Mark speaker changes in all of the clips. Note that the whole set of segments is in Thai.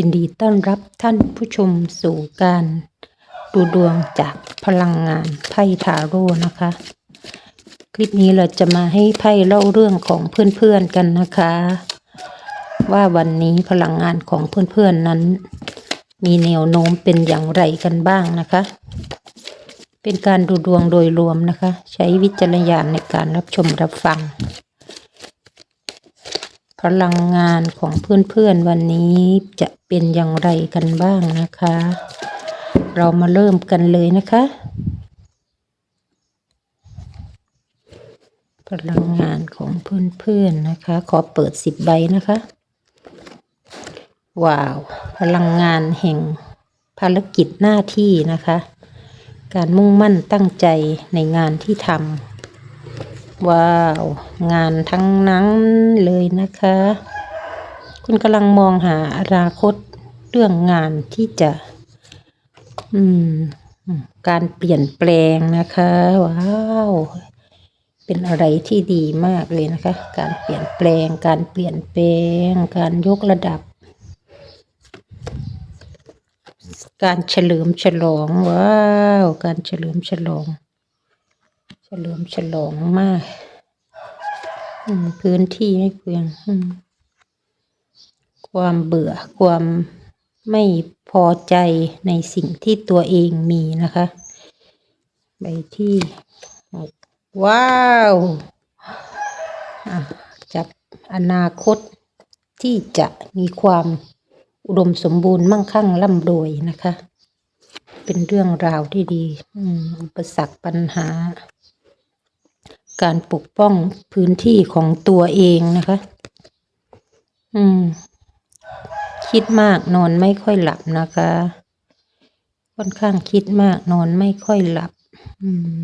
Speaker 1: ยินดีต้อนรับท่านผู้ชมสู่การดูดวงจากพลังงานไพ่ทาโร่นะคะ คลิปนี้เราจะมาให้ไพ่เล่าเรื่องของเพื่อนๆกันนะคะ ว่าวันนี้พลังงานของเพื่อนๆนั้น มีแนวโน้มเป็นอย่างไรกันบ้างนะคะ เป็นการดูดวงโดยรวมนะคะ ใช้วิจารณญาณในการรับชมรับฟัง พลังงานของเพื่อนๆวันนี้จะเป็นอย่างไรกันบ้างนะคะ เรามาเริ่มกันเลยนะคะ พลังงานของเพื่อนๆนะคะ ขอเปิดสิบใบนะคะ ว้าว พลังงานแห่งภารกิจหน้าที่นะคะ การมุ่งมั่นตั้งใจในงานที่ทำ ว้าว งานทั้งนั้นเลยนะคะ คุณกำลังมองหาอนาคตเรื่องงานที่จะ อืม การเปลี่ยนแปลงนะคะ ว้าวเป็นอะไรที่ดีมากเลยนะคะ การเปลี่ยนแปลง การเปลี่ยนแปลง การยกระดับ การเฉลิมฉลอง ว้าว การเฉลิมฉลอง เฉลิมฉลองมากพื้นที่ไม่เพียงความเบื่อความไม่พอใจในสิ่งที่ตัวเองมีนะคะ ใบที่ว้าวจับอนาคตที่จะมีความอุดมสมบูรณ์มั่งคั่งร่ำรวยนะคะ เป็นเรื่องราวที่ดี อุปสรรคปัญหา การปกป้องพื้นที่ของตัวเองนะคะ อืม คิดมากนอนไม่ค่อยหลับนะคะ ค่อนข้างคิดมากนอนไม่ค่อยหลับ อืม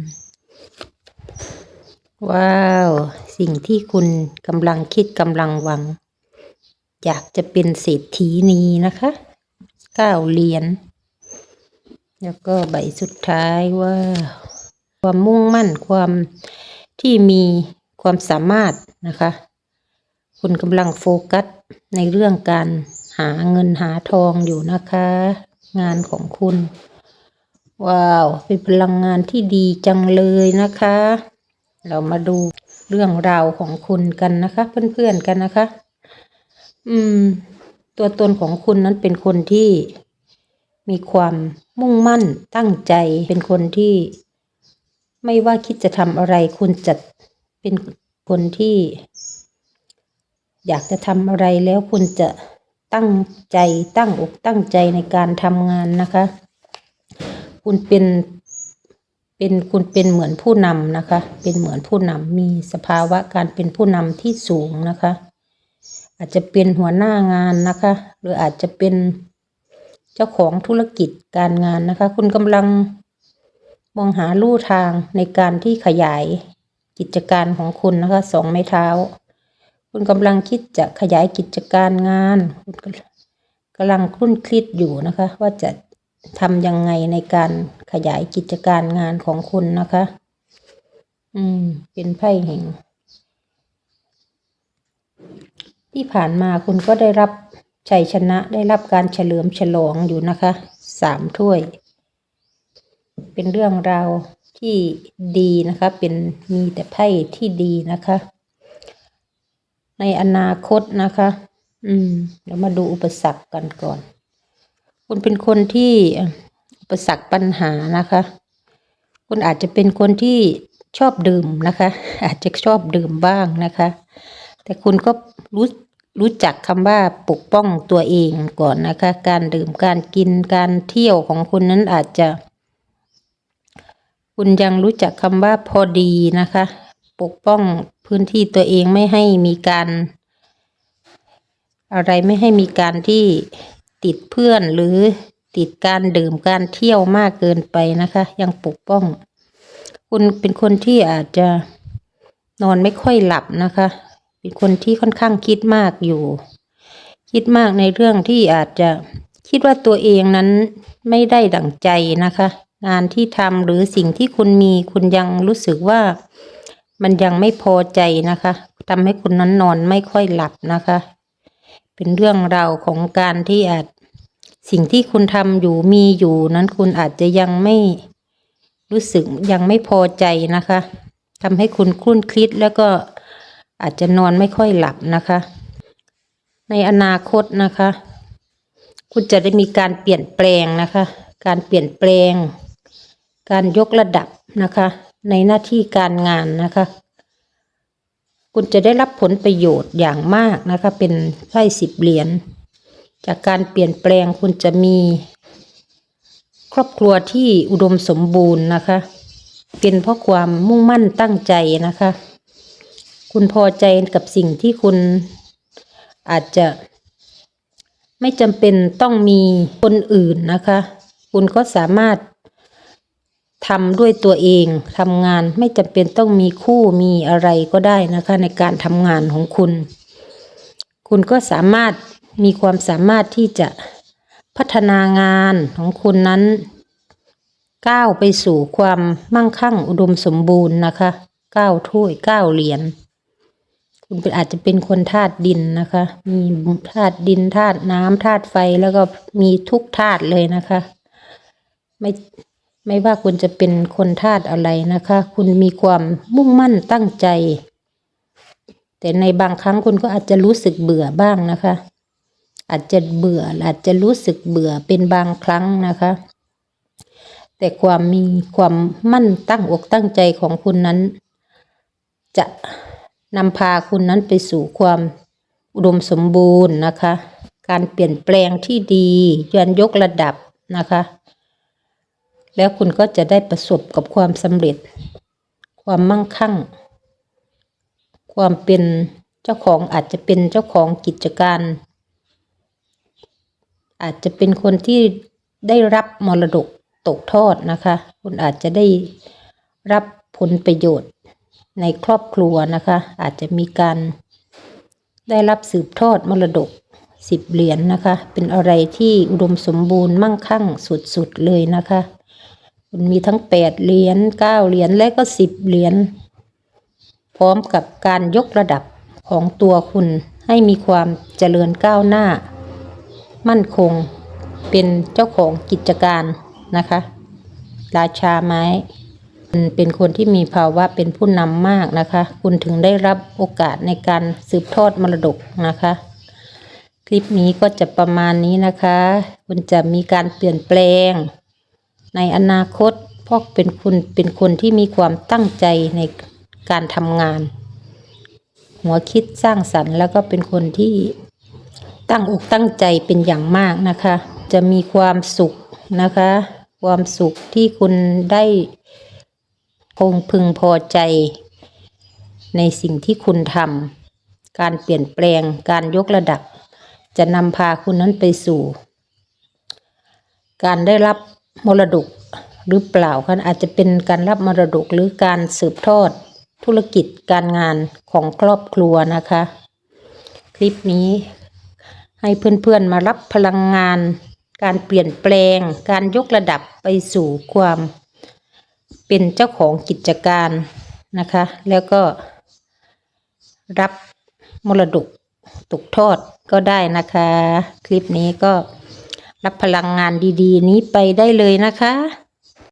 Speaker 1: ว้าว สิ่งที่คุณกำลังคิดกำลังหวัง อยากจะเป็นเศรษฐีนีนะคะเก้าเหรียญแล้วก็ใบสุดท้ายว่า ความมุ่งมั่นความ ที่มีความสามารถนะคะ คุณกำลังโฟกัสในเรื่องการหาเงินหาทองอยู่นะคะ งานของคุณ ว้าว เป็นพลังงานที่ดีจังเลยนะคะ เรามาดูเรื่องราวของคุณกันนะคะ เพื่อนๆกันนะคะ อืม ตัวตนของคุณนั้นเป็นคนที่มีความมุ่งมั่นตั้งใจเป็นคนที่ ไม่ว่าคิดจะทำอะไร คุณจะเป็นคนที่ อยากจะทำอะไรแล้วคุณจะตั้งใจตั้งอกตั้งใจในการทำงานนะคะ คุณเป็นเป็นคุณเป็นเหมือนผู้นำนะคะ เป็นเหมือนผู้นำมีสภาวะการเป็นผู้นำที่สูงนะคะ อาจจะเป็นหัวหน้างานนะคะ หรืออาจจะเป็นเจ้าของธุรกิจการงานนะคะ คุณกำลัง มองหาลู่ทางในการที่ขยายกิจการของคุณนะคะสองไม้เท้า คุณกำลังคิดจะขยายกิจการงานคุณกำลังคุ้นคิดอยู่นะคะ ว่าจะทำยังไงในการขยายกิจการงานของคุณนะคะ อืม เป็นไพ่แห่ง ที่ผ่านมาคุณก็ได้รับชัยชนะได้รับการเฉลิมฉลองอยู่นะคะสามถ้วย เป็นเรื่องราวที่ดีนะคะ เป็นมีแต่ไพ่ที่ดีนะคะ ในอนาคตนะคะ อืม เดี๋ยวมาดูอุปสรรคกันก่อน คุณเป็นคนที่อุปสรรคปัญหานะคะ คุณอาจจะเป็นคนที่ชอบดื่มนะคะ อาจจะชอบดื่มบ้างนะคะ แต่คุณก็รู้รู้จักคำว่าปกป้องตัวเองก่อนนะคะ การดื่มการกินการเที่ยวของคุณนั้นอาจจะ คุณยังรู้จักคำว่าพอดีนะคะ ปกป้องพื้นที่ตัวเองไม่ให้มีการ อะไรไม่ให้มีการที่ติดเพื่อนหรือติดการดื่มการเที่ยวมากเกินไปนะคะ ยังปกป้อง คุณเป็นคนที่อาจจะนอนไม่ค่อยหลับนะคะ เป็นคนที่ค่อนข้างคิดมากอยู่ คิดมากในเรื่องที่อาจจะคิดว่าตัวเองนั้นไม่ได้ดั่งใจนะคะ งานที่ทำหรือสิ่งที่คุณมีคุณยังรู้สึกว่ามันยังไม่พอใจนะคะทำให้คุณนั้นนอนไม่ค่อยหลับนะคะ เป็นเรื่องราวของการที่อาจสิ่งที่คุณทำอยู่มีอยู่นั้นคุณอาจจะยังไม่รู้สึกยังไม่พอใจนะคะทำให้คุณคลุ่นคิดแล้วก็อาจจะนอนไม่ค่อยหลับนะคะ ในอนาคตนะคะ คุณจะได้มีการเปลี่ยนแปลงนะคะ การเปลี่ยนแปลง การยกระดับนะคะ ในหน้าที่การงานนะคะ คุณจะได้รับผลประโยชน์อย่างมากนะคะ เป็นไพ่สิบเหรียญจากการเปลี่ยนแปลงคุณจะมี ครอบครัวที่อุดมสมบูรณ์นะคะ เป็นเพราะความมุ่งมั่นตั้งใจนะคะ คุณพอใจกับสิ่งที่คุณอาจจะไม่จำเป็นต้องมีคนอื่นนะคะ คุณก็สามารถ ทำด้วยตัวเองทำงานไม่จำเป็นต้องมีคู่มีอะไรก็ได้นะคะ ในการทำงานของคุณ คุณก็สามารถมีความสามารถที่จะพัฒนางานของคุณนั้น ก้าวไปสู่ความมั่งคั่งอุดมสมบูรณ์นะคะก้าวถ้วยก้าวเหรียญคุณเป็นอาจจะเป็นคนธาตุดินนะคะ มีธาตุดินธาตุน้ำธาตุไฟแล้วก็มีทุกธาตุเลยนะคะ ไม่ ไม่ว่าคุณจะเป็นคนธาตุอะไรนะคะ คุณมีความมุ่งมั่นตั้งใจ แต่ในบางครั้งคุณก็อาจจะรู้สึกเบื่อบ้างนะคะ อาจจะเบื่ออาจจะรู้สึกเบื่อเป็นบางครั้งนะคะ แต่ความมีความมั่นตั้งอกตั้งใจของคุณนั้น จะนำพาคุณนั้นไปสู่ความอุดมสมบูรณ์นะคะ การเปลี่ยนแปลงที่ดีการยกระดับนะคะ แล้วคุณก็จะได้ประสบกับความสำเร็จ ความมั่งคั่ง ความเป็นเจ้าของอาจจะเป็นเจ้าของกิจการ อาจจะเป็นคนที่ได้รับมรดกตกทอดนะคะ คุณอาจจะได้รับผลประโยชน์ในครอบครัวนะคะ อาจจะมีการได้รับสืบทอดมรดกสิบเหรียญนนะคะ เป็นอะไรที่อุดมสมบูรณ์มั่งคั่งสุดๆเลยนะคะ คุณมีทั้งแปดเหรียญเก้าเหรียญและก็สิบเหรียญพร้อมกับการยกระดับของตัวคุณให้มีความเจริญก้าวหน้า มั่นคงเป็นเจ้าของกิจการนะคะ ราชาไม้คุณเป็นคนที่มีภาวะเป็นผู้นำมากนะคะ คุณถึงได้รับโอกาสในการสืบทอดมรดกนะคะ คลิปนี้ก็จะประมาณนี้นะคะ คุณจะมีการเปลี่ยนแปลง ในอนาคตพราะเป็นคุณเป็นคนที่มีความตั้งใจในการทำงาน หัวคิดสร้างสรรค์แล้วก็เป็นคนที่ตั้งอกตั้งใจเป็นอย่างมากนะคะ จะมีความสุขนะคะ ความสุขที่คุณได้คงพึงพอใจ ในสิ่งที่คุณทำการเปลี่ยนแปลงการยกระดับ จะนำพาคุณนั้นไปสู่ การได้รับ มรดกหรือเปล่าคะอาจจะเป็นการรับมรดกหรือการสืบทอดธุรกิจการงานของครอบครัวนะคะ คลิปนี้ให้เพื่อนๆมารับพลังงาน การเปลี่ยนแปลง การยกระดับไปสู่ความ เป็นเจ้าของกิจการนะคะ แล้วก็ รับมรดกตกทอดก็ได้นะคะ คลิปนี้ก็ รับพลังงานดี ๆ นี้ไปได้เลยนะคะ